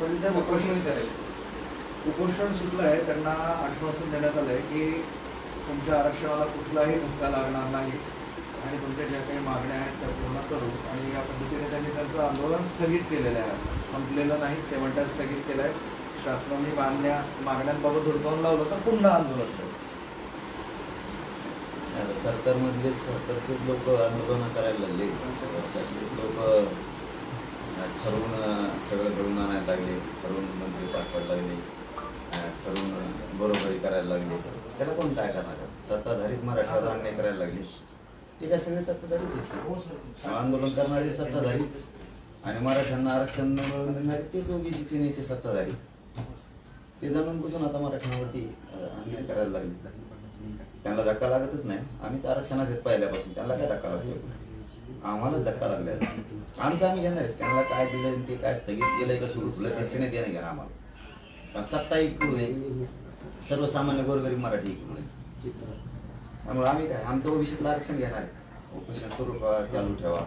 पण त्या उपोषण करेल उपोषण सुटलं आहे त्यांना आश्वासन देण्यात आलं आहे की तुमच्या आरक्षणाला कुठलाही धक्का लागणार नाही आणि तुमच्या ज्या काही मागण्या आहेत त्या पूर्ण करू. आणि या पद्धतीने त्यांनी त्यांचं आंदोलन स्थगित केलेलं आहे. संपलेलं नाही ते म्हणतात स्थगित केलं आहे शासनाने मागण्या मागण्यांबाबत धुडकावून लावलं तर पुन्हा आंदोलन करू. सरकारमधले सरकारचे लोक आंदोलन करायला लागले. सरकारचे लोक ठरवून सगळं घडून आणायला लागले. ठरवून मंत्री पाठवायला लागले. ठरवून बरोबरी करायला लागले. त्याला कोण काय करणार? सत्ताधारीच मराठ्यावर अन्याय करायला लागले. ते काय सगळे सत्ताधारीच आहेत? आंदोलन करणारे सत्ताधारीच. आणि मराठ्यांना आरक्षण मिळवून देणारे तेच ओबीसीचे नेते सत्ताधारीच. ते जाणून बुजून आता मराठ्यांवरती अन्याय करायला लागले. त्यांना धक्का लागतच नाही. आम्हीच आरक्षणात येत पहिल्यापासून. त्यांना काय धक्का लागतो आम्हालाच धक्का लागलाय आमचं आम्ही घेणार त्यांना काय दिलं आणि ते काय स्थगित केलंय का सुरू केलं तसे नाही देणं घेणार आम्हाला. सत्ता इकडून आहे. सर्वसामान्य गोरगरीब मराठी इकडून आहे. त्यामुळे आम्ही काय आमचं ओबीसीतलं आरक्षण घेणार आहे. उपोषण सुरू चालू ठेवा.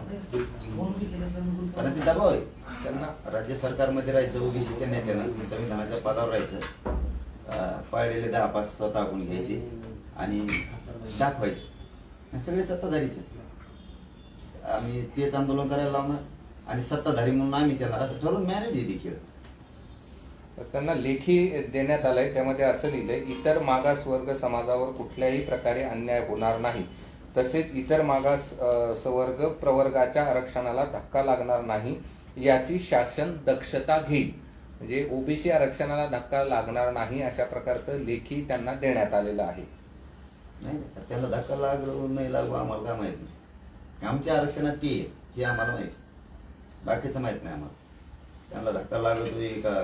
कारण ते दबाव आहे. त्यांना राज्य सरकारमध्ये राहायचं ओबीसीच्या नेत्यानं संविधानाच्या पदावर राहायचं. पाळलेले दहा पाच स्वतःहून घ्यायचे आणि दाखवायचं. आणि सगळे सत्ताधारीचे आम्ही तेच आंदोलन करायला लावणार आणि सत्ताधारी म्हणून आम्हीच येणार. असं ठरवून मॅनेज आहे देखील. त्यांना लेखी देण्यात आलंय त्यामध्ये असं लिहिलंय इतर मागास वर्ग समाजावर कुठल्याही प्रकारे अन्याय होणार नाही. तसेच इतर मागास सवर्ग प्रवर्गाच्या आरक्षणाला धक्का लागणार नाही याची शासन दक्षता घेईल. म्हणजे ओबीसी आरक्षणाला धक्का लागणार नाही अशा प्रकारचं लेखी त्यांना देण्यात आलेलं आहे. नाही नाही त्याला धक्का लागलो नाही लागू आम्हाला काय माहीत नाही. आमच्या आरक्षणात ती आहे हे आम्हाला माहिती बाकीचं माहीत नाही आम्हाला. त्यांना धक्का लागतोय का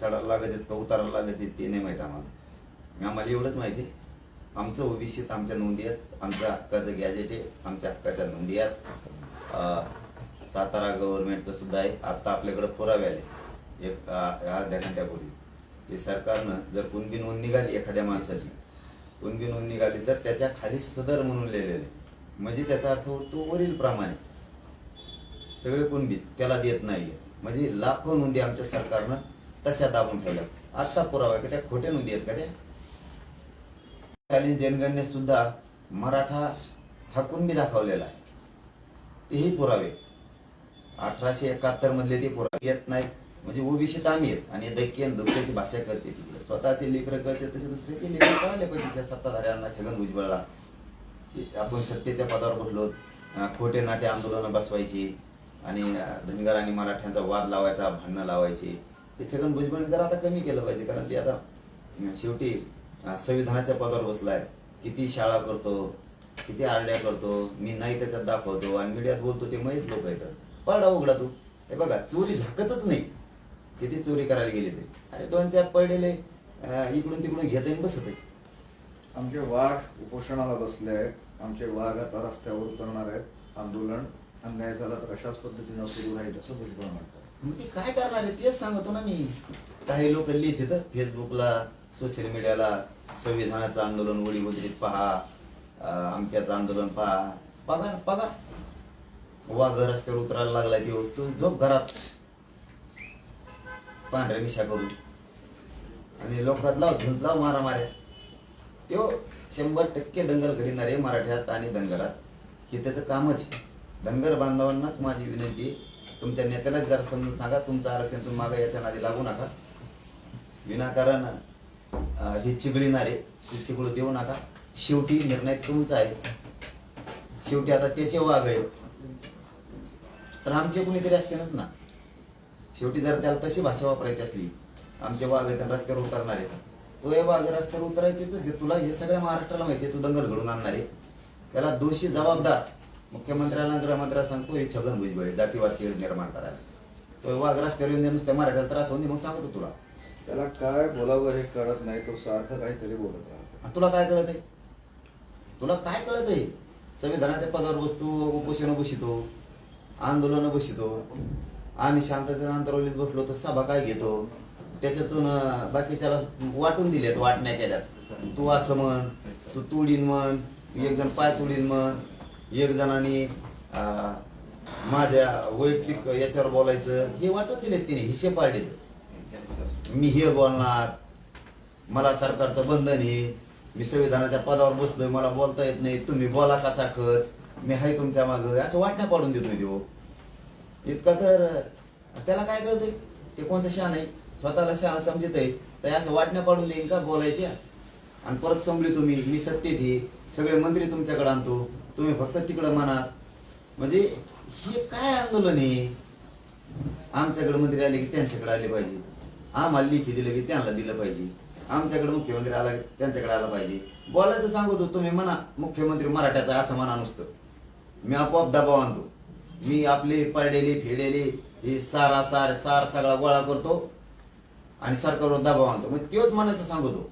चढायला लागत आहेत का उतारायला लागत आहेत ते नाही माहीत आम्हाला. आम्हाला एवढंच माहिती आहे. आमचं ओबीसीत आमच्या नोंदी आहेत आमच्या हक्काचं गॅजेट आहे आमच्या हक्काच्या नोंदी आहेत. सातारा गव्हर्नमेंटचं सुद्धा आहे. आत्ता आपल्याकडे पुरावे आले. एक अर्ध्या घंट्यापूर्वी. ते सरकारनं जर कुणबी नोंद निघाली एखाद्या माणसाची कुणबी नोंद निघाली तर त्याच्याखाली सदर म्हणून लिहिलेले आहे. म्हणजे त्याचा अर्थ होतो वरील प्रमाणे. सगळे कुणबी त्याला देत नाहीये. म्हणजे लाखो नोंदी आमच्या सरकारनं तशा दाबून ठेवल्या. आत्ता पुरावा की का त्या खोट्या नोंदी आहेत का त्या? कालीन सुद्धा मराठा हा कुणबी दाखवलेला आहे. तेही पुरावे. अठराशे एकाहत्तर मधले ते पुरावे येत नाहीत. म्हणजे ओबीसीत आम्ही आहेत. आणि दैक्यन दुःखाची भाषा करते तिकडे. स्वतःचे लेकर करते तसे दुसऱ्याचे लेकर कळले पाहिजे. सत्ताधाऱ्यांना छगन भुजबळला. आपण सत्तेच्या पदावर बसलो खोटे नाटे आंदोलनं बसवायची आणि धनगर आणि मराठ्यांचा वाद लावायचा भांडणं लावायची ते छगन भुजबळ जर आता कमी केलं पाहिजे. कारण ते आता शेवटी संविधानाच्या पदावर बसलाय. किती शाळा करतो किती आरड्या करतो मी नाही त्याच्यात दाखवतो आणि मीडियात बोलतो ते मयच लोक येतात पडा उघडा तू. हे बघा चोरी झाकतच नाही. किती चोरी करायला गेले ते. अरे दोन चार पडलेले इकडून तिकडून घेत आणि बसत आहे. आमचे वाघ उपोषणाला बसले आहेत. आमचे वाघ आता रस्त्यावर उतरणार आहेत. आंदोलन अन्याय झाला तर अशाच पद्धतीनं सुरू राहील असं भुजबळ म्हणतात. मग ते काय करणार आहे तेच सांगतो ना मी. काही लोक लिहित येतं फेसबुकला सोशल मीडियाला संविधानाचं आंदोलन वडी उदरीत पहा अं, अमक्याचं आंदोलन पहा. बघा ना बघा. वाघ रस्त्यावर उतरायला लागला की हो, तू झोप घरात. पांढऱ्या मिशा करून. आणि लोकात लाव झुंज लाव मारा माऱ्या त्यो शंभर टक्के दंगल घडणारे मराठ्यात आणि धनगरात. हे त्याचं कामच आहे. धनगर बांधवांनाच माझी विनंती आहे, तुमच्या नेत्यालाच जरा समजून सांगा. तुमचं आरक्षण तुम्ही मागा याच्या नादी लागू नका. विनाकारण हे चिघळीणारे हे चिघळू देऊ नका. शेवटी निर्णय तुमचा आहे. शेवटी आता त्याचे वाघ आहे तर आमचे कुणीतरी असतेनच ना. शेवटी जर त्याला तशी भाषा वापरायची असली आमचे वाघ आहेत तर रस्त्यावर उतरणार आहेत. तो हे वाघ रस्त्यावर उतरायचे तर जे तुला हे सगळ्या महाराष्ट्राला माहिती आहे तू दंगल घडून आणणार आहे. त्याला दोषी जबाबदार मुख्यमंत्र्यांना गृहमंत्र्याला सांगतो हे छगन भुजबळ आहे, जातीवाद तेढ निर्माण करायला. तो वाघ रस्त्यावर येऊन नुसत्या मराठ्याला त्रास होऊन मग सांगतो तुला. त्याला काय बोलावं हे कळत नाही तो सारखं काहीतरी बोलत राहतो. तुला काय कळत आहे तुला काय कळत आहे संविधानाच्या पदावर बसतो उपोषण बसितो आंदोलन बसितो आम्ही शांततेच्या अंतरवलीत बसलो तर सभा काय घेतो? त्याच्यातून बाकीच्याला वाटून दिलेत वाटण्या केल्यात. तू असं म्हण तू तुडीन म्हण एक जण पाय तुडीन म्हण एक जणांनी माझ्या वैयक्तिक याच्यावर बोलायचं. हे वाटून दिलेत तिने हिशे पाडले मी हे बोलणार मला सरकारचं बंधन आहे मी संविधानाच्या पदावर बसलोय मला बोलता येत नाही तुम्ही बोला का चाकच? मी आहे तुमच्या मागं. असं वाटण्या पाडून देतोय देऊ इतका तर त्याला काय कळतंय? ते कोणचं शान आहे? स्वतःला शान समजत आहे तर असं वाटण्या पाडून देईन का? बोलायच्या आणि परत संभली तुम्ही मी सत्तेत आहे सगळे मंत्री तुमच्याकडे आणतो तुम्ही फक्त तिकडं म्हणा. म्हणजे हे काय आंदोलन आहे? आमच्याकडे मंत्री आले की त्यांच्याकडे आले पाहिजे. आम्हाला लिखी दिलं की त्यांना दिलं पाहिजे. आमच्याकडे मुख्यमंत्री आला की त्यांच्याकडे आला पाहिजे. बोलायचं सांगतो तुम्ही म्हणा मुख्यमंत्री मराठ्याचा असं म्हणा नुसतं. मी आपोआप दबाव आणतो. मी आपले पडलेले फेडेले हे सारा सार सार सगळा गोळा करतो. आणि सरकारवर दबाव आणतो. मग तेच म्हणायचं सांगतो.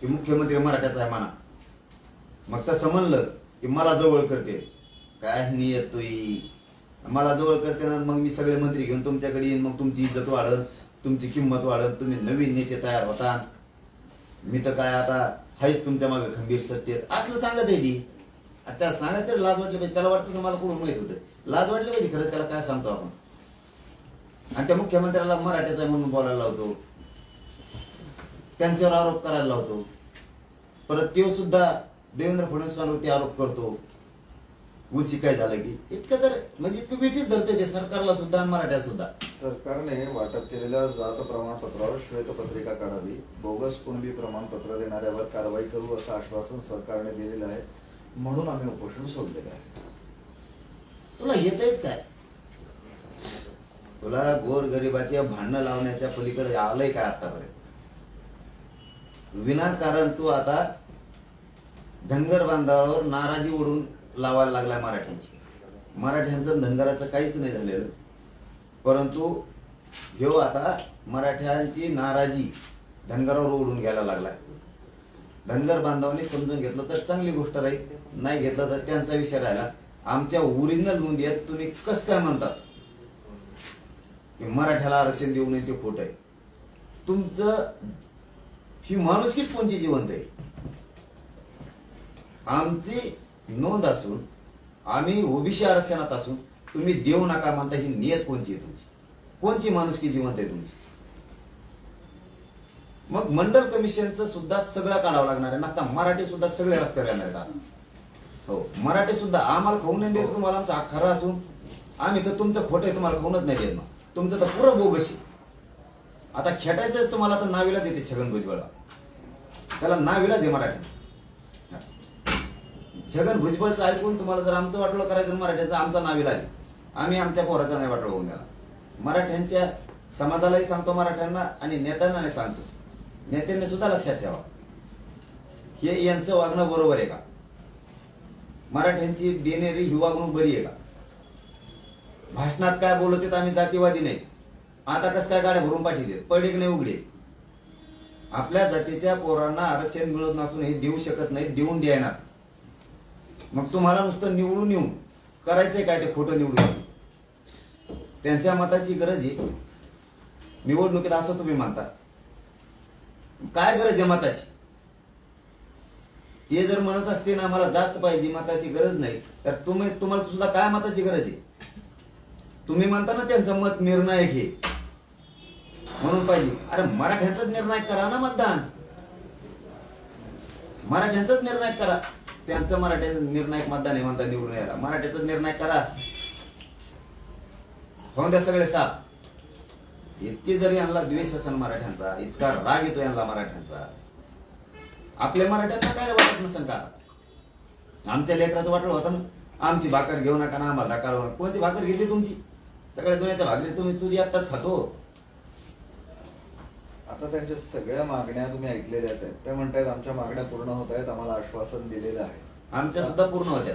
की मुख्यमंत्री मराठ्याचा आहे म्हणा. मग तसं म्हणलं की मला जवळ करते. काय नियत तुई मला जवळ करते ना मग मी सगळे मंत्री घेऊन तुमच्याकडे येईन. मग तुमची इज्जत वाढत तुमची किंमत वाढत तुम्ही नवीन नेते तयार होता. मी तर काय आता हायच तुमच्या मागे खंबीर सत्तेत. असलं सांगत आहे ती. त्या सांगत तरी लाज वाटली पाहिजे. त्याला वाटतं की मला कुठून माहीत होतं. लाज वाटली पाहिजे खरं त्याला काय सांगतो आपण. आणि त्या मुख्यमंत्र्याला मराठ्याचा म्हणून बोलायला लावतो. त्यांच्यावर आरोप करायला लावतो. परत तो सुद्धा देवेंद्र फडणवीसांवरती आरोप करतो. उची काय झालं की? इतकं तर म्हणजे इतकं बेटीच धरते ते सरकारला सुद्धा आणि मराठ्याला सुद्धा. सरकारने वाटप केलेल्या जात प्रमाणपत्रावर श्वेतपत्रिका काढावी बोगस कुणबी प्रमाणपत्र देणाऱ्यावर कारवाई करू असं आश्वासन सरकारने दिलेलं आहे म्हणून आम्ही उपोषण सोडलेलं आहे. तुला येतच काय? तुला गोर गरिबाचे भांडणं लावण्याच्या पलीकडे आलंय का आतापर्यंत? विनाकारण तू आता धनगर बांधावर नाराजी ओढून लावायला लागलाय मराठ्यांची. मराठ्यांचं धनगराचं काहीच नाही झालेलं. परंतु ह्यो आता मराठ्यांची नाराजी धनगरावर ओढून घ्यायला लागलाय. धनगर बांधवांनी समजून घेतलं तर चांगली गोष्ट राहील. नाही घेतलं तर त्यांचा विषय राहिला. आमच्या ओरिजिनल नोंदी आहेत तुम्ही कस काय म्हणतात? की मराठ्याला आरक्षण देऊ नये ते खोट आहे. तुमचं ही माणुसकीच कोणची जिवंत आहे? आमची नोंद असून आम्ही ओबीसी आरक्षणात असून तुम्ही देऊ नका म्हणता ही नियत कोणची आहे तुमची? कोणची माणुसकी जिवंत आहे तुमची? मग मंडल कमिशनचं सुद्धा सगळं काढावं लागणार आहे. नसता मराठी सुद्धा सगळे रस्त्यावर येणार आहेत. हो मराठी सुद्धा आम्हाला खाऊन नाही द्यायचं तुम्हाला आमचं खरं असून. आम्ही तर तुमचं खोटं आहे तुम्हाला खाऊनच नाही देत ना तुमचं तर पुरं बोगस आता खेटायचंच तुम्हाला तर नावीला देते छगन भुजबळला. त्याला नावीलाच आहे मराठ्यात छगन भुजबळचं ऐकून तुम्हाला जर आमचं वाटलं करायचं मराठ्याचं आमचा नाविलाज आहे. आम्ही आमच्या पोराचा नाही वाटलं होऊन द्याला मराठ्यांच्या समाजालाही सांगतो मराठ्यांना आणि नेत्यांनाही सांगतो. नेत्यांनी सुद्धा लक्षात ठेवा. हे यांचं वागणं बरोबर आहे का? मराठ्यांची देणारी ही वागणूक बरी आहे का? भाषणात काय बोलत आहेत आम्ही जातीवादी नाही. आता कसं काय गाड्या भरून पाठी देत नाही उघडे. आपल्या जातीच्या पोरांना आरक्षण मिळत नसून हे देऊ शकत नाही देऊन द्यायना मग तुम्हाला नुसतं निवडून येऊन करायचंय काय ते खोटं निवडून त्यांच्या मताची गरज आहे. निवडणुकीत असं तुम्ही म्हणता काय गरज आहे मताची? हे जर म्हणत असते ना मला जात पाहिजे मताची गरज नाही तर तुम्ही तुम्हाला सुद्धा काय मताची गरज आहे? तुम्ही म्हणता ना त्यांचं मत निर्णायक हे म्हणून पाहिजे. अरे मराठ्यांचाच निर्णय करा ना मतदान. मराठ्यांचाच निर्णय करा. त्यांचं मराठ्याचं निर्णायक मतदान आहे म्हणता निवडून यायला. मराठ्याचा निर्णय करा. होऊन द्या सगळे साप. इतकी जरी यांना द्वेष असेल मराठ्यांचा इतका राग येतो यांना मराठ्यांचा. आपल्या मराठ्यांना काय वाटत नसेल का? आमच्या लेकराचं वाटलं होतं ना आमची भाकर घेऊ नका ना आम्हाला दाखल कोणची भाकर घेतली तुमची? सगळ्या दुनियाच्या भाकरी तुम्ही तुझी एकटाच खातो. आता त्यांच्या सगळ्या मागण्या तुम्ही ऐकलेल्याच आहेत. त्या म्हणतायत आमच्या मागण्या पूर्ण होत आहेत. आम्हाला आश्वासन दिलेलं आहे. आमच्या सुद्धा पूर्ण होत्या.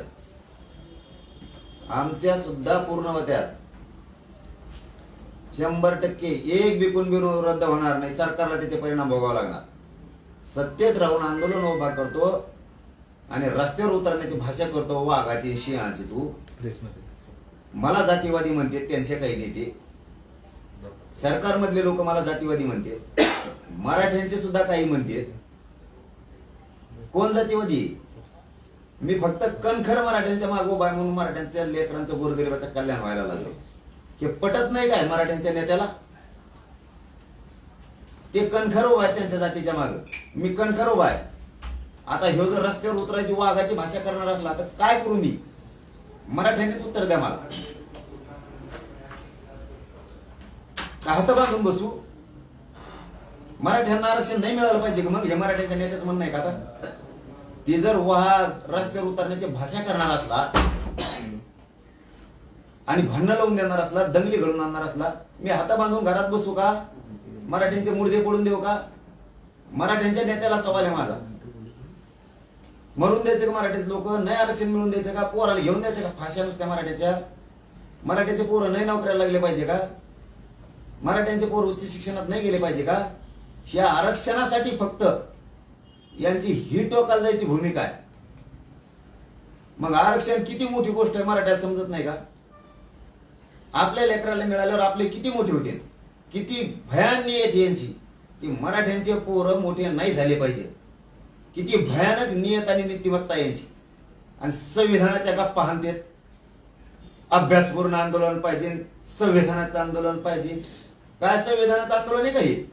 आमच्या सुद्धा पूर्ण होत्या. शंभर टक्के एक बी कुणबी रद्द होणार नाही. सरकारला त्याचे परिणाम भोगावे लागणार. सत्तेत राहून आंदोलन उभा करतो आणि रस्त्यावर उतरण्याची भाषा करतो. वाघाची सिंहाची तू. मला जातीवादी म्हणते त्यांचे काही नेते. सरकारमधले लोक मला जातीवादी म्हणते. मराठ्यांचे सुद्धा काही म्हणते. कोण जातीवादी? मी फक्त कणखर मराठ्यांच्या मागो उभा आहे म्हणून मराठ्यांच्या लेकरांचं गोरगरिबाचं कल्याण व्हायला लागलो. हे पटत नाही काय मराठ्यांच्या नेत्याला? ते कणखर उभा आहे त्यांच्या जातीच्या माग. मी कणखर उभा आहे. आता ह्यो जर रस्त्यावर उतरायची वाघाची भाषा करणार असला तर काय करू मी? मराठ्यांनीच उत्तर द्या मला. का हात बांधून बसू? मराठ्यांना आरक्षण नाही मिळालं पाहिजे का? मग हे मराठ्यांच्या नेत्याचं म्हणणं आहे का आता? ते जर वहा रस्त्यावर उतरण्याची भाषा करणार असला आणि भांडणं लावून देणार असला दंगली घडून आणणार असला मी हाता बांधून घरात बसू का? मराठ्यांचे मुडदे पडून देऊ का? मराठ्यांच्या नेत्याला सवाल आहे माझा. मरून द्यायचं का मराठीचे लोक? नाही आरक्षण मिळून द्यायचं का? पोराला घेऊन द्यायचं का? फाश्या नुसत्या मराठ्याच्या? मराठ्याचे पोरं नाही नोकऱ्याला लागले पाहिजे का? मराठ्यांचे पोर उच्च शिक्षणात नाही गेले पाहिजे का? ह्या आरक्षणासाठी फक्त यांची ही टोकाला जायची भूमिका आहे. मग आरक्षण किती मोठी गोष्ट आहे मराठ्यात समजत नाही का? आपल्या लेकराला मिळाल्यावर आपले किती मोठे होते? किती भयान नियत यांची की मराठ्यांचे पोरं मोठे नाही झाले पाहिजे. किती भयानक नियत आणि नीतिमत्ता यांची. आणि संविधानाच्या गप्पा देत अभ्यासपूर्ण आंदोलन पाहिजे संविधानाचं आंदोलन पाहिजे. काय संविधानाचं आंदोलन आहे का हे?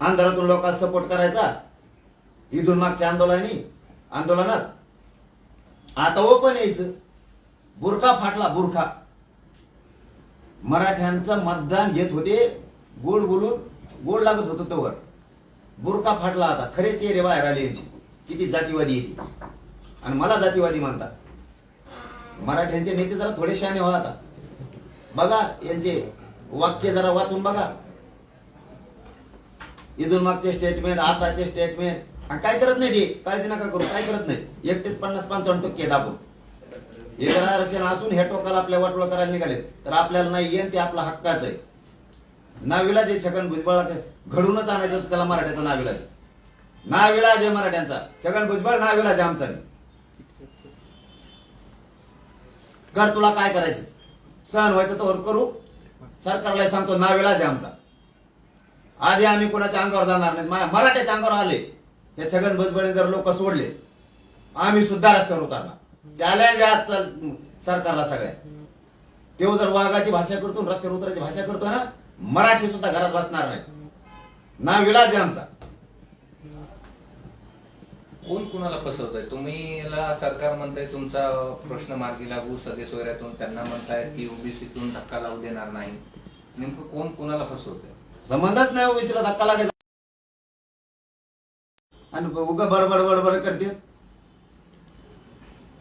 आंध्रातून लोकांना सपोर्ट करायचा? इथून मागच्या आंदोलनाने आंदोलनात. आता ओपन यायचं. बुरखा फाटला बुरखा. मराठ्यांचं मतदान घेत होते गोड बोलून गोड लागत होतं तवर. बुरका फाटला आता खरे चेहरे बाहेर आले यांची. किती जातीवादी येते आणि मला जातीवादी म्हणतात मराठ्यांचे नेते जरा थोडे शहाणे व्हा आता. बघा यांचे वाक्य जरा वाचून बघा. इथून मागचे स्टेटमेंट आताचे स्टेटमेंट आणि काय करत नाही ते? काळजी नका करू. काय करत नाही? एकटेच पन्नास पंचावन्न टक्के आहेत आपण. हे जर आरक्षण असून हे टोकाला आपल्या वाटोळ करायला निघाले तर आपल्याला नाही येईन ते आपला हक्काच आहे. नाविलाज आहे छगन भुजबळ घडूनच आणायचं त्याला मराठ्याचा नाविलाज नाविलाज आहे मराठ्यांचा. छगन भुजबळ नाविलाज आहे आमचा. कर तुला काय करायचं? सहन व्हायचं तर करू. सरकारला सांगतो नाविलाज आहे आमचा. आधी आम्ही कोणाच्या अंगावर जाणार नाही. मराठ्याच्या अंगावर आले. त्या छगन भुजबळ जर लोक सोडले आम्ही सुद्धा रस्त्यावर उतरणार. चॅलेंज आहे आज चल- सरकारला सगळ्या तेव्हा जर वाघाची भाषा करतो रस्त्यावर उतरायची भाषा करतो ना मराठी सुद्धा घरात बसणार नाही. ना विलाज आमचा. कोण कुणाला फसवतंय? तुम्ही सरकार म्हणताय तुमचा प्रश्न मार्गी लागू सदस्यवऱ्यातून त्यांना म्हणताय की ओबीसीतून धक्का लावू देणार नाही. नेमकं कोण कुणाला फसवतंय? संबंधच नाही ओबीसीला धक्का लागायचा. आणि उगा बडबड बडबड करते.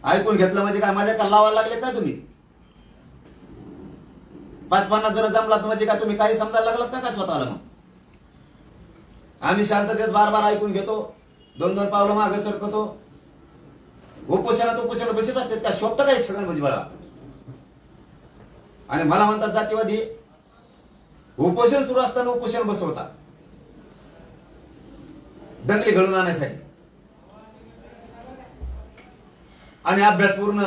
ऐकून घेतलं म्हणजे काय? माझ्या लावायला लागले काय तुम्ही. पाच पन्नास जर जमलात म्हणजे का तुम्ही काही समजायला लागलात का? स्वतःला मग? आम्ही शांततेत बार बार ऐकून घेतो. दोन दोन पावलं मागे सरकतो. उपोषणात उपोषण बसत असतात का? शोभत काही छगन भुजबळा आणि मला म्हणतात जातीवादी उपोषण सुरू असताना उपोषण बसवता. दंगली घडून आणण्यासाठी आणि अभ्यासपूर्ण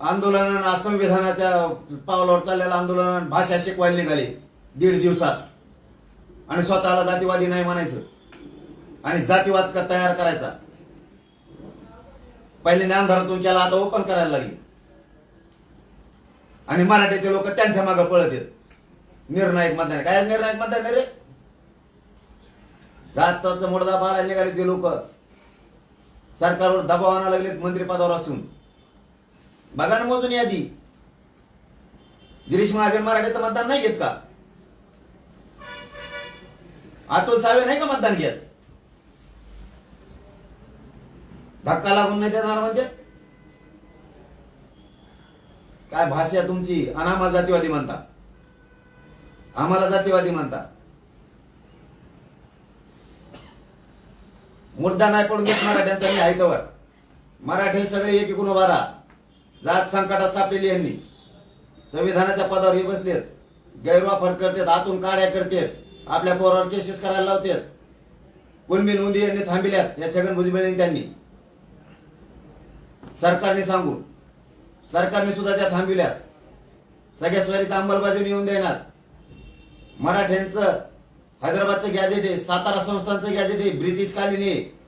आंदोलन संविधानाच्या पावलावर चाललेलं आंदोलन भाषा शिकवायला निघाली. दीड दिवसात. आणि स्वतःला जातीवादी नाही म्हणायचं. आणि जातीवाद का तयार करायचा? पहिले ज्ञानधारातून केला आता ओपन करायला लागली. आणि मराठीचे लोक त्यांच्या मागे पळत येत निर्णायक मतदान. काय निर्णायक मतदान रे? जातचा मुडदा बाळायला निघाले ते लोक. सरकारवर दबाव आणायला लागलेत मंत्रिपदावर असून. बघा ना मोजून यादी. गिरीश महाजन मराठ्याचं मतदान नाही घेत का? अतुल सावे नाही का मतदान घेत? धक्का लागून नाही देणार म्हणजे? काय भाषा तुमची? अनामा जातीवादी म्हणता. आम्हाला जातीवादी म्हणता. मुर्दा नाही पडून घेत मराठ्यांचा मी आहे मराठे सगळे एकीकडून उभा राहा. जात संकटात सापडली यांनी. संविधानाच्या पदावर हे बसलेत. गैरवापर करतात आतून काड्या करतात. आपल्या पोरावर केसेस करायला लावतात. कुलमी नोंदी यांनी थांबिल्यात या छगन भुजबळ त्यांनी. सरकारने सांगून. सरकारने सुद्धा त्या थांबविल्यात सगळ्या स्वारीचा अंमलबजावणी येऊन देणार. मराठ्यांचं हैदराबादचं गॅजेट आहे सातारा संस्थांचं गॅजेट आहे ब्रिटिश कालीन आहे.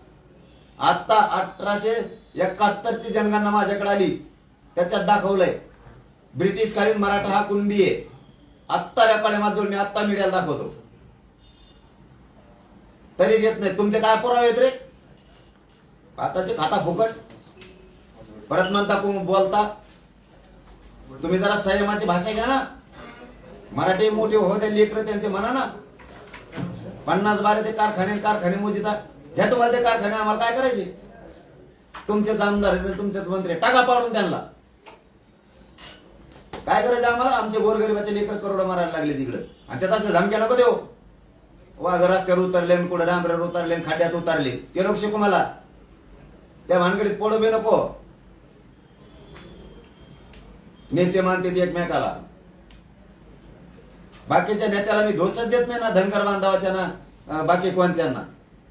आत्ता अठराशे एकाहत्तरची जनगणना माझ्याकडे आली. त्याच्यात दाखवलंय. ब्रिटिश कालीन मराठा हा कुणबी आहे. आत्ता रेकॉर्ड माझं मी आत्ता मीडियाला दाखवतो. तरी देत नाही. तुमचे काय पुरावे आहेत रे? आताचे खाता फुकट. परत म्हणता बोलता? तुम्ही जरा संयमाची भाषा घ्या ना. मराठी मोठे हो ते लेकर त्यांचे म्हणा ना. पन्नास बारा ते कारखाने कारखाने मोजिता. घ्या तुम्हाला ते कारखाने आम्हाला काय करायचे? तुमचेच आमदार आहेत, तुमचेच मंत्री टाका पाडून त्यांना. काय करायचं आम्हाला? आमचे गोरगरिबाचे लेकर करोड मारायला लागले तिकडं. आणि त्याचा धमक्या नको देऊ. वाघ रस्त्यावर उतरले कुठं डांबऱ्यावर उतरले खाड्यात उतरले. ते लोक शिकू मला. त्या भानगडीत पोळ बी नको. नेते मानते ते एकमेकाला. बाकीच्या नेत्याला मी दोषच देत नाही ना धनगर बांधवाच्या ना बाकी कोणत्यांना.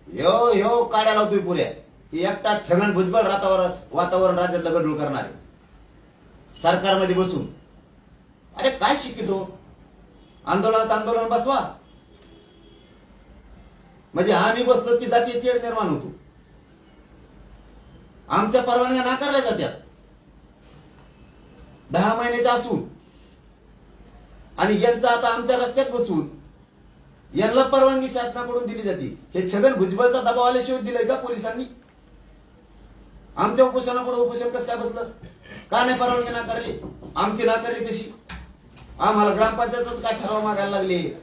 ह्यो ह्यो काड्या लावतोय पुऱ्या. एकटा छगन भुजबळ वातावरण वातावरण राज्यात गडूळ करणार. आहे सरकारमध्ये बसून. अरे काय शिकितो आंदोलनात आंदोलन बसवा. म्हणजे आम्ही बसलो की जाती तेढ निर्माण होतो. आमच्या परवानग्या नाकारल्या जात्यात. दहा महिन्याच्या असून आणि यांचं आता आमच्या रस्त्यात बसून यांना परवानगी शासनाकडून दिली जाते. हे छगन भुजबळचा दबाव आल्याशिवाय दिलाय का पोलिसांनी? आमच्या उपोषणापुढे उपोषण कसं काय बसलं? का नाही परवानगी नाकारली? आमची नाकारली तशी? आम्हाला ग्रामपंचायत काय ठराव मागायला लागले?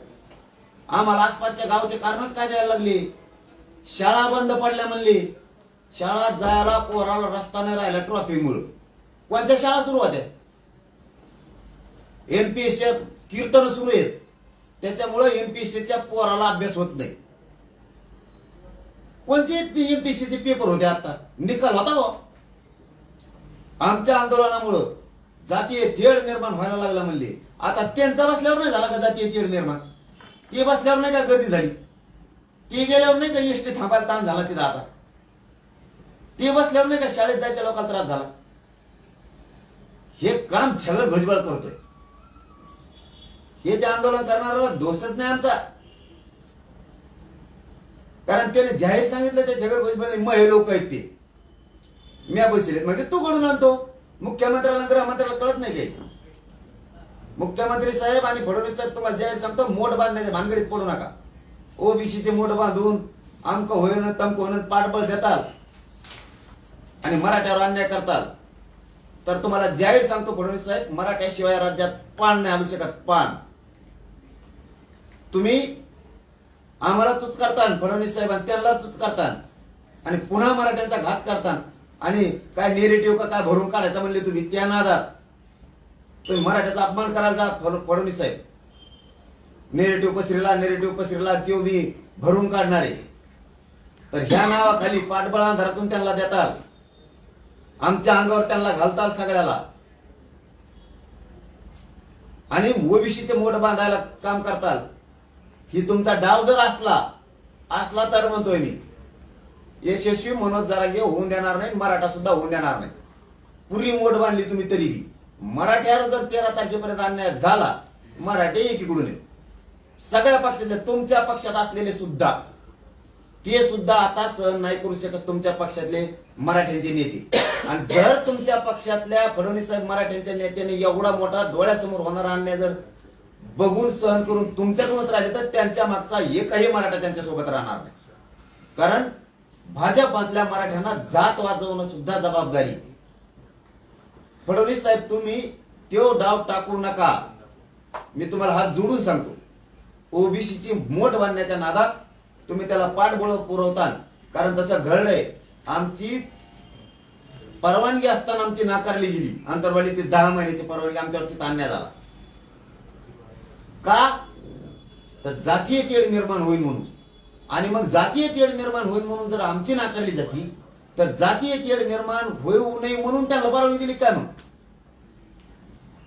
आम्हाला आसपासच्या गावचे कारणच काय द्यायला लागले? शाळा बंद पडल्या म्हणले. शाळा जायला पोराला रस्ता नाही राहिला ट्रॉफिकमुळं कोणत्या शाळा सुरू होत्या? एमपीएसच्या कीर्तन सुरू आहेत. त्याच्यामुळे एमपीएससीच्या पोराला अभ्यास होत नाही. कोणते एमपीएससीचे पेपर होते आता? निकाल होता बा आमच्या आंदोलनामुळं. जातीय तेढ निर्माण व्हायला लागला म्हणले. आता त्यांचा बसल्यावर नाही झाला का जातीय तेढ निर्माण? ते बसल्यावर नाही का गर्दी झाली? ते गेल्यावर नाही का एसटी थांबायला ताण झाला तिथं आता? ते बसल्यावर नाही का शाळेत जायच्या लोकांना त्रास झाला? हे काम छगन भजबळ करतोय. हे ते आंदोलन करणारा दोषच नाही आमचा. कारण त्याने जाहीर सांगितलं त्या छगन नाही मग हे लोक आहेत ते. म्या बसले. म्हणजे तू कडून आणतो? मुख्यमंत्र्याला गृहमंत्र्याला कळत नाही काही मुख्यमंत्री साहेब आणि फडणवीस साहेब तुम्हाला जे सांगतो मोठ बांधण्याच्या भानगडीत पडू नका. ओबीसीचे मोठ बांधून आमक होईन तमक होईन पाठबळ देताल आणि मराठ्यावर अन्याय करताल. तर तुम्हाला जाहीर सांगतो फडणवीस साहेब मराठ्याशिवाय राज्यात पान नाही आणू शकत पान. तुम्ही आम्हाला चूच करता फडणवीस साहेब आणि त्यांना चूच करता आणि पुन्हा मराठ्यांचा घात करता आणि काय नेरेटिव्ह का काय भरून काढायचं म्हणले तुम्ही? त्या नादात. तुम्ही मराठ्याचा अपमान करायला जा फडणवीस साहेब? नेरेटिव्ह पसरीला नेरेटिव्ह पसरीला तो मी भरून काढणार. आहे तर ह्या नावाखाली पाठबळ अंधारातून त्यांना देताल. आमच्या अंगावर त्यांना घालताल सगळ्याला. आणि ओबीसीचे मोठ बांधायला काम करताल. ही तुमचा डाव जर असला असला तर म्हणतोय मी. यशस्वी मनोज जरांगे होऊन देणार नाही मराठा सुद्धा होऊन देणार नाही पुरी मोठ बांधली तुम्ही तरीही मराठ्यावर जर तेरा तारखेपर्यंत अन्याय झाला मराठी एकीकडून सगळ्या पक्षातले तुमच्या पक्षात असलेले सुद्धा ते सुद्धा आता सहन नाही करू शकत तुमच्या पक्षातले मराठ्यांचे नेते. आणि जर तुमच्या पक्षातल्या फडणवीस साहेब मराठ्यांच्या नेत्याने एवढा मोठा डोळ्यासमोर होणारा अन्याय जर बघून सहन करून तुमच्याकडूनच राहिले तर त्यांच्या मागचा एकही मराठा त्यांच्यासोबत राहणार नाही. कारण भाजपातल्या मराठ्यांना जात वाजवणं सुद्धा जबाबदारी. फडणवीस साहेब तुम्ही तो डाव टाकू नका. मी तुम्हाला हात जोडून सांगतो. ओबीसीची मोठ बांधण्याच्या नादात तुम्ही त्याला पाठबळ पुरवताल. कारण तसं घडलंय. आमची परवानगी असताना आमची नाकारली गेली. अंतरवाडीची दहा महिन्याची परवानगी आमच्यावरती ताणण्यात आला का? तर जातीय तेढ निर्माण होईल म्हणून. आणि मग जातीय तेढ निर्माण होईल म्हणून जर आमची नाकारली जाती तर जातीय तेढ निर्माण होऊ नये म्हणून त्यांना परवानगी दिली काय मग?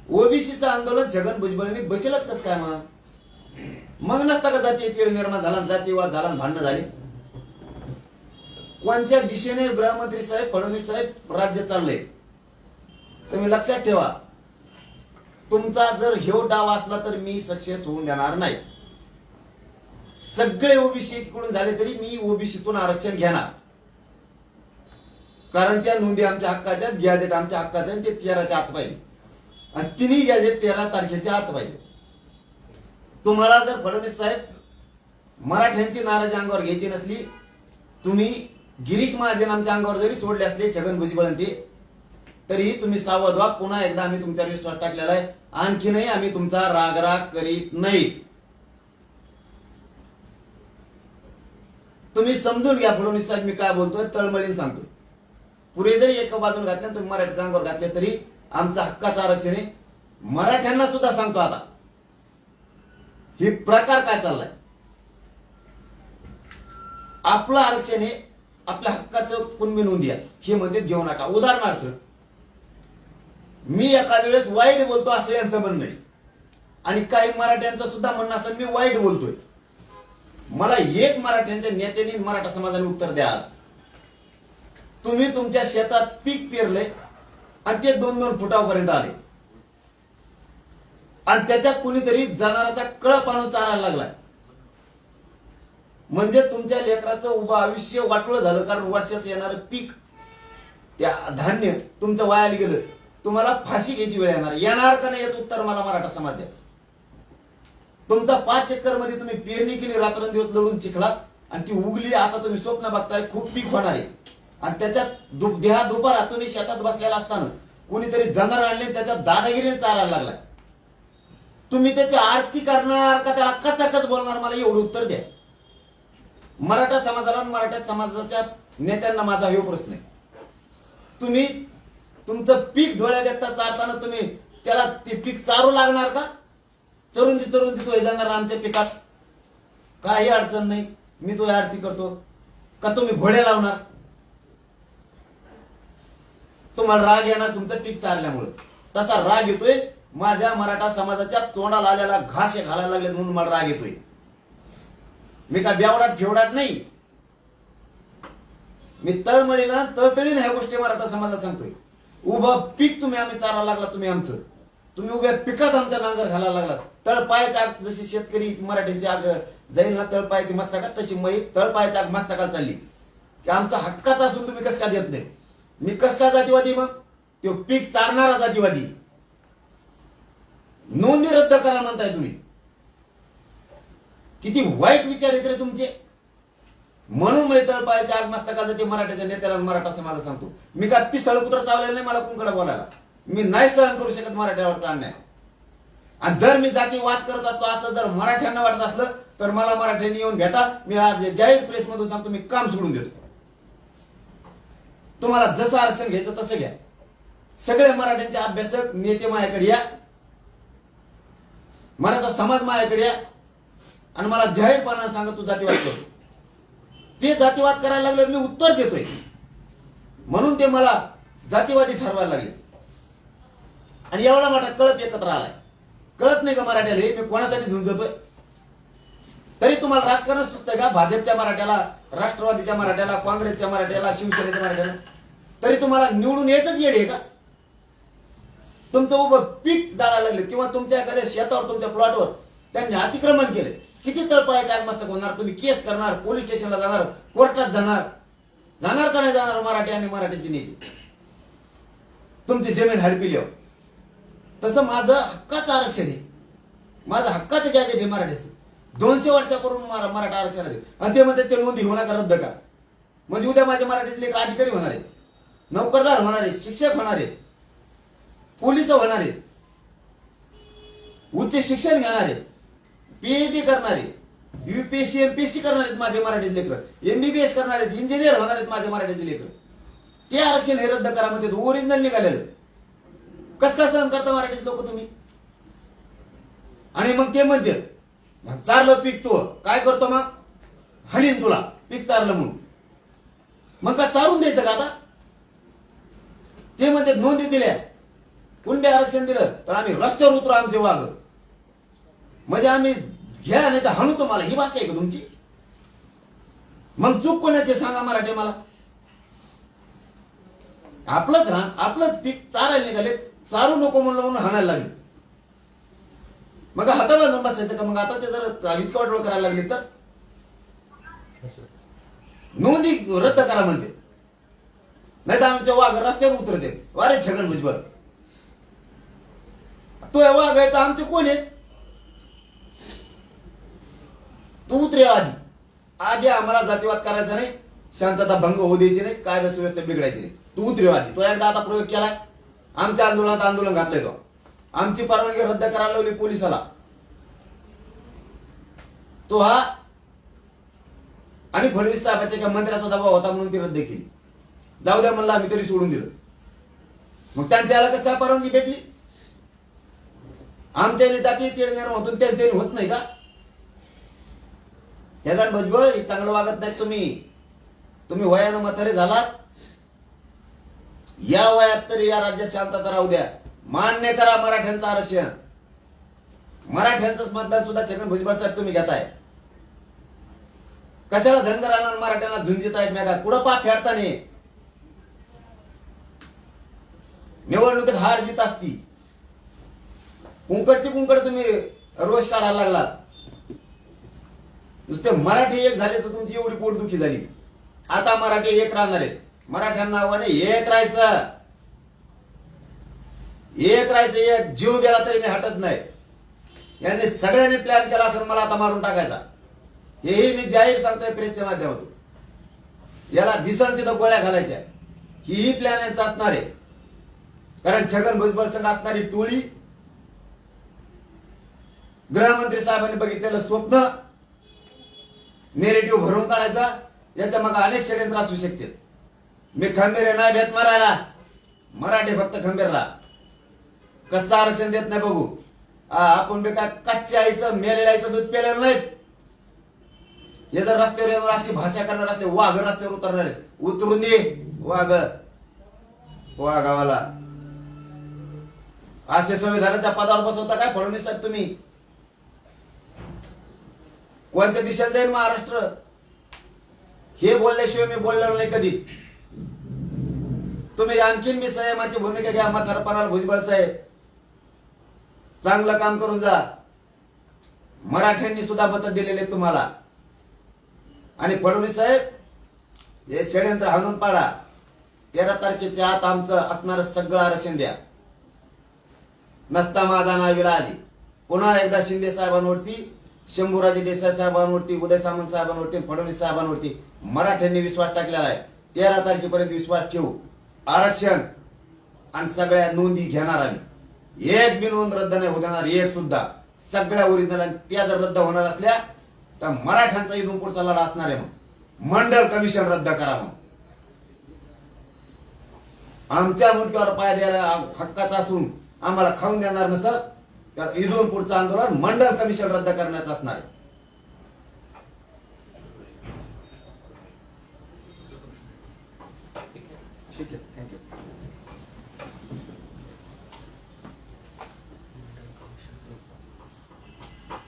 ओबीसीचं आंदोलन छगन भुजबळांनी बसेलच कस काय मग? मग नसता का जातीय तेढ निर्माण झाला जातीवाद झाला आणि भांडणं झाले? कोणत्या दिशेने गृहमंत्री साहेब फडणवीस साहेब राज्य चाललंय? तुम्ही लक्षात ठेवा. तुमचा जर ह्यो डाव असला तर मी सक्सेस होऊन देणार नाही. सगळे ओबीसी एकीकडून झाले तरी मी ओबीसीतून आरक्षण घेणार. कारण त्या नोंदी आमच्या हक्काच्या गॅजेट आमच्या हक्काच्या ते तेराच्या आत पाहिजे. आणि तिन्ही गॅजेट तेरा तारखेच्या आत पाहिजे. तुम्हाला जर फडणवीस साहेब मराठ्यांची नाराजी अंगावर घ्यायची नसली तुम्ही गिरीश महाजन आमच्या अंगावर जरी सोडले असले छगन भुजबळ ते तरी तुम्ही सावध व्हा. पुन्हा एकदा आम्ही तुमच्यावर विश्वास टाकलेला आहे. आणखीनही आम्ही तुमचा रागराग करीत नाही. तुम्ही समजून घ्या फडणवीस साहेब मी काय बोलतोय तळमळीन सांगतो पुढे जरी एका बाजून घातले तुम्ही मराठी अंगावर घातले तरी आमचा हक्काचं आरक्षण आहे मराठ्यांना सुद्धा सांगतो आता. हे प्रकार काय चाललाय? आपलं आरक्षण हे आपल्या हक्काचं कुणबी नोंद द्या हे मध्ये घेऊ नका. उदाहरणार्थ मी एखाद्या वेळेस वाईट बोलतो असं यांचं म्हणणं आहे. आणि काही मराठ्यांचं सुद्धा म्हणणं असं मी वाईट बोलतोय. मला एक मराठ्यांच्या नेत्याने मराठा समाजाने उत्तर द्या. तुम्ही तुमच्या शेतात पीक पेरले आणि ते दोन दोन फुटापर्यंत आले. आणि त्याच्यात कुणीतरी जनावराचा कळप आणून चालायला लागलाय. म्हणजे तुमच्या लेकराचं उभं आयुष्य वाटोळ झालं कारण वर्षाचं येणारं पीक त्या धान्य तुमचं वायाला गेलं. तुम्हाला फाशी घ्यायची वेळ येणार. येणार का नाही याचं उत्तर मला मराठा समाज द्या. तुमचा पाच एकरमध्ये तुम्ही पेरणी केली रात्रंदिवस लढून चिखलात आणि ती उगली आता तुम्ही स्वप्न बघताय खूप पीक होणार आहे. आणि त्याच्यात दु- देहा दुपारा तुम्ही शेतात बसलेला असताना कोणीतरी जनावर आणले त्याच्या दादागिरीने चारायला लागलाय तुम्ही त्याची आरती करणार का त्याला कचाकच बोलणार? मला एवढं उत्तर द्या. मराठा समाजाला मराठा समाजाच्या नेत्यांना माझा हा प्रश्न आहे. तुम्ही तुमचं पीक डोळ्या देखता चारताना तुम्ही त्याला ते पीक चारू लागणार का? चरून ती चरून ती तो जाणार आमच्या पिकात. काही अडचण नाही. मी तो आरती करतो. का तुम्ही घोड्या लावणार? तुम्हाला राग येणार तुमचं पीक चारल्यामुळे. तसा राग येतोय. माझ्या मराठा समाजाच्या तोंडाला आलेला घास घालायला लागले म्हणून मला राग येतोय. मी का बेवडाट फेवडाट नाही. मी तळमळीनं तळतळीनं ह्या गोष्टी मराठा समाजाला सांगतोय. उभं पीक तुम्ही आम्ही चारा लागला तुम्ही आमचं. तुम्ही उभ्या पिकात आमच्या नांगर घालायला लागला तळपायाच्या आग जशी शेतकरी मराठ्यांची आग जैनला तळपायाची मस्तकात तशी मै तळपायाची आग मस्तकात चालली. की आमचा हक्काचा असून तुम्ही कस का देत नाही? मी कस का जातीवादी मग? तो पीक चारणारा जातीवादी. नोंदी रद्द करा म्हणताय तुम्ही. किती वाईट विचार येत रे तुमचे. म्हणून मी तळपायाच्या आग मस्तकाचं ते मराठ्याच्या नेत्याला मराठा समाजाला सांगतो. मी का पिसळ कुत्र चावलेलं नाही मला कुंकडे बोलायला? मी नाही सहन करू शकत मराठ्यावरचा अन्याय. आणि जर मी जातीवाद करत असतो असं जर मराठ्यांना वाटत असलं तर मला मराठ्यांनी येऊन भेटा. मी आज जाहीर प्रेस मधून सांगतो मी काम सोडून देतो. तुम्हाला जसं आरक्षण घ्यायचं तसं घ्या. सगळे मराठ्यांचे अभ्यासक नेते माझ्याकडे या. मराठा समाज माझ्याकडे या. आणि मला जाहीरपणाने सांगा तू जातीवाद करतो ते जातीवाद करायला लागले मी उत्तर देतोय. म्हणून ते मला जातीवादी ठरवायला लागले. आणि एवढा मोठा कळप एकत्र आलाय. कळत नाही का मराठ्याला? हे मी कोणासाठी घेऊन जातोय? तरी तुम्हाला राजकारण सुचतंय का? भाजपच्या मराठ्याला राष्ट्रवादीच्या मराठ्याला काँग्रेसच्या मराठ्याला शिवसेनेच्या मराठ्याला? तरी तुम्हाला निवडून यायचंच येड आहे का? तुमचं उभं पीक जाळायला लागले किंवा तुमच्या एखाद्या शेतावर तुमच्या प्लॉटवर त्यांनी अतिक्रमण केले. किती तळपायाचे आगमस्तक होणार? तुम्ही केस करणार पोलीस स्टेशनला जाणार कोर्टात जाणार. जाणार का नाही जाणार मराठी आणि मराठीची नीती? तुमची जमीन हडपिली हो तसं माझं हक्काचं आरक्षण आहे. माझं हक्काचं गॅजेट आहे मराठीचं. दोनशे वर्षापूर्वी मरा मराठा आरक्षण आहे आणि ते म्हणते ते नोंदी होणार का रद्द का म्हणजे उद्या माझे मराठीतले एक अधिकारी होणार आहेत. नोकरदार होणार आहेत शिक्षक होणार आहेत. पोलीस होणार आहेत. उच्च शिक्षण घेणार आहेत. पीएचडी करणार आहेत. युपीएससी एमपीएससी करणार आहेत माझे मराठीचे लेकर एमबीबीएस करणार आहेत. इंजिनियर होणार आहेत माझे मराठीचे लेकर ते आरक्षण हे रद्द करा म्हणजे ओरिजिनल निघालेलं. कस काय सहन करता मराठीचे लोक तुम्ही? आणि मग ते म्हणते चारलं पीक तू काय करतो मग? हलीन तुला पीक चारलं म्हणून. मग का चारून द्यायचं का आता? ते म्हणते नोंदी दिल्या कुणबी आरक्षण दिलं तर आम्ही रस्त्यावर उतरू आमचे वाघ. म्हणजे आम्ही घ्या नाही तर हाणू तुम्हाला ही भाषा आहे का तुमची? मग चूक कोणाची सांगा मराठी मला. आपलंच राहा आपलंच पीक चारायला निघाले चारू नको म्हणलं म्हणून हाणायला लागली. मग हाता बांधून बसायचं का? मग आता ते जर इतकं वाटोळ करायला लागली तर? नोंदी रद्द करा म्हणते. नाही तर आमच्या वाघ रस्त्यावर उतरते. वारे छगन भुजबळ. तो वाघ आहे तर आमचे कोण आहे तू उतरे आधी. आधी आम्हाला जातीवाद करायचा नाही. शांतता भंग होऊ द्यायची नाही. कायदा सुव्यवस्था बिघडायची नाही. तू उतरे आधी. तो एकदा आता प्रयोग केलाय. आमच्या आंदोलनात आंदोलन घातलंय तो. आमची परवानगी रद्द करायला लावली पोलिसाला. तो हा आणि फडणवीस साहेबाच्या एका मंत्र्याचा दबाव होता म्हणून ती रद्द केली. जाऊ द्या म्हणलं आम्ही तरी सोडून दिलं. मग त्यांच्या याला कसं काय परवानगी भेटली? आमच्या याने जाती तीड निर्माण होतो त्यांच्या होत नाही का? त्याचा भजबळ चांगलं वागत नाही तुम्ही. तुम्ही वयानं म्हातारे झालात. या वयात तरी या राज्यात शांतता राहू द्या. मान्य करा मराठ्यांचं आरक्षण. मराठ्यांचंच मतदान सुद्धा छगन भुजबळ साहेब तुम्ही घेताय. कशाला धनगरांना मराठ्यांना झुंजित आहेत मेघा कुठं पाप नाही? निवडणुकीत हार जीत असती. कुंकडची कुंकड तुम्ही रोष काढायला लागला नुसते मराठी एक झाले तर तुमची एवढी पोटदुखी झाली. आता मराठी एक राहणार आहेत मराठ्यांना आव्हान येत एक राहायचं. एक राहायचं एक जीव गेला तरी मी हटत नाही. यांनी सगळ्यांनी प्लॅन केला असेल मला आता मारून टाकायचा. हेही मी जाहीर सांगतोय प्रेसच्या माध्यमातून. याला दिसन तिथं गोळ्या घालायच्या. हीही प्लॅन यांचा असणार आहे. कारण छगन भुजबळ संघ असणारी टोळी गृहमंत्री साहेबांनी बघितलेलं स्वप्न नेरेटिव्ह भरून काढायचा. याच्या मग अनेक षडयंत्र असू शकतील. मी खंबीर आहे नाही भेट मरायला. मराठी फक्त खंबीरला. कसं आरक्षण देत नाही बघू. आपण बी काय कच्च्या आईचं मेलेल्या आईचं दूध पेलेलं नाहीत. हे जर रस्त्यावर येणार अशी भाषा करणार असले वाघ रस्त्यावर उतरणार उतरून दे वाघ. वाघावाला असे संविधानाच्या पदावर बसवता काय फडणवीस साहेब तुम्ही? कोणत्या दिशेला जाईल महाराष्ट्र? हे बोलल्याशिवाय मी बोलणार नाही कधीच. तुम्ही आणखीन मी संयमाची भूमिका घ्या म्हातारपणाला भुजबळ साहेब. चांगलं काम करून जा. मराठ्यांनी सुद्धा मत दिलेले तुम्हाला. आणि फडणवीस साहेब हे षडयंत्र हाणून पाडा. तेरा तारखेच्या आत आमचं असणारं सगळं आरक्षण द्या. नसता माझा ना विराजी पुन्हा एकदा शिंदे साहेबांवरती शंभूराजे देसाई साहेबांवरती उदय सामंत साहेबांवरती फडणवीस साहेबांवरती मराठ्यांनी विश्वास टाकलेला आहे. तेरा तारखेपर्यंत विश्वास ठेवू. आरक्षण आणि सगळ्या नोंदी घेणार आम्ही. एक बी नोंद रद्द नाही होणार एक सुद्धा. सगळ्या ओरिजिनल त्या जर रद्द होणार असल्या तर मराठ्यांचा इथून पुढचा लढा असणार आहे मग मंडळ कमिशन रद्द करा मग आमच्या मुलग्यावर पाय द्यायला हक्काचा असून आम्हाला खाऊन देणार नसत तर इथून पुढचं आंदोलन मंडळ कमिशन रद्द करण्याचं असणार आहे.